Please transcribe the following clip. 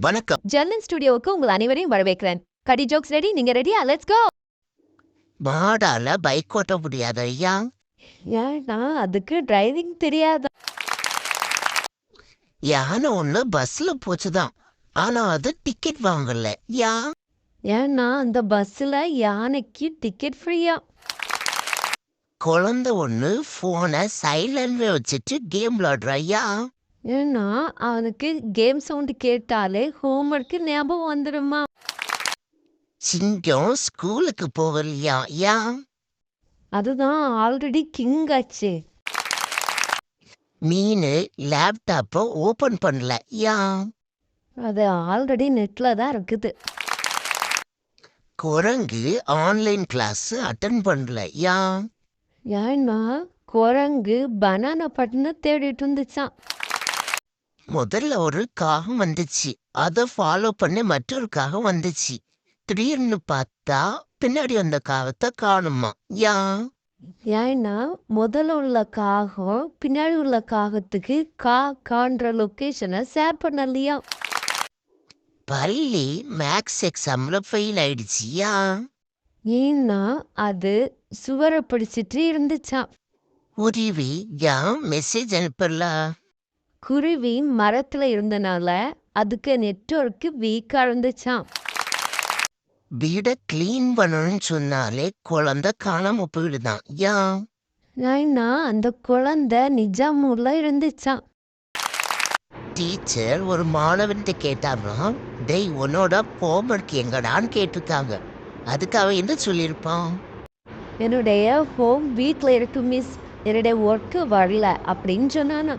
வணக்கம். ஜெர்னன் ஸ்டுடியோவுக்கு உங்கள் அனைவரையும் வரவேற்கிறேன். கடி ஜோக்ஸ் ரெடி நீங்க ரெடியா லெட்ஸ் கோ மாடால பைக் ஓட்ட முடியாது ஐயா. ஏன்னா அதுக்கு டிரைவிங் தெரியாதா? யானை ஒண்ணு பஸ்ல போச்சுதான். ஆனா அது டிக்கெட் வாங்கல. யா? ஏன்னா அந்த பஸ்ல யானைக்கு டிக்கெட் ஃப்ரீயா குழந்தை ஒண்ணு போனை சைலண்ட்ல வச்சுட்டு கேம் விளையாடுற ஐயா. ஏன்னா அவனுக்கு கேம் சவுண்ட் கேட்டாலே ஹோம்ஒர்க்கு ஞாபகம் வந்துடுமா சிங்கம் ஸ்கூலுக்கு போகலையா யா? அதுதான் ஆல்ரெடி கிங் ஆச்சு. மீன் லேப்டாப்பை ஓபன் பண்ணல. யா? அது ஆல்ரெடி நெட்ல தான் இருக்குது. குரங்கு ஆன்லைன் கிளாஸ் அட்டன் பண்ணல. யா? ஏன்னா குரங்கு பனானா பட்டனை தேடிட்டு இருந்துச்சான் முதல்ல ஒரு காகம் வந்துச்சு. அதை ஃபாலோ பண்ணி மற்றொரு காகம் வந்துச்சு. திடீர்னு பார்த்தா பின்னாடி அந்த காகத்தை காணுமா? யா? ஏன்னா முதல்ல உள்ள காகம் பின்னாடி உள்ள காகத்துக்கு கா கான்ற லொக்கேஷனை ஷேர் பண்ணலையா? பள்ளி மேக்ஸ் எக்ஸாம்ல ஃபெயில் ஆயிடுச்சு. யா? ஏன்னா அது சுவரை பிடிச்சிட்டு இருந்துச்சாம். உருவி ஏன் மெசேஜ் அனுப்பல? குருவி மரத்துல இருந்தனால அதுக்கு நெட்வொர்க்கு வீக்கா இருந்துச்சாம். வீடை க்ளீன் பண்ணணும்னு சொன்னாலே குழந்தை காணாம போயிடுதான். யா ஏன்னா அந்த குழந்தை நிஜாமூர்ல இருந்துச்சாம். டீச்சர் ஒரு மாணவன்கிட்ட கேட்டாராம் டேய் உன்னோட ஹோம்ஒர்க் எங்கடான்னு கேட்டிருக்காங்க. அதுக்கு அவன் என்ன சொல்லியிருப்பான்? என்னுடைய ஹோம் வீட்டில் இருக்கு மிஸ் என்னுடைய ஒர்க்கு வரல அப்படின்னு சொன்னானா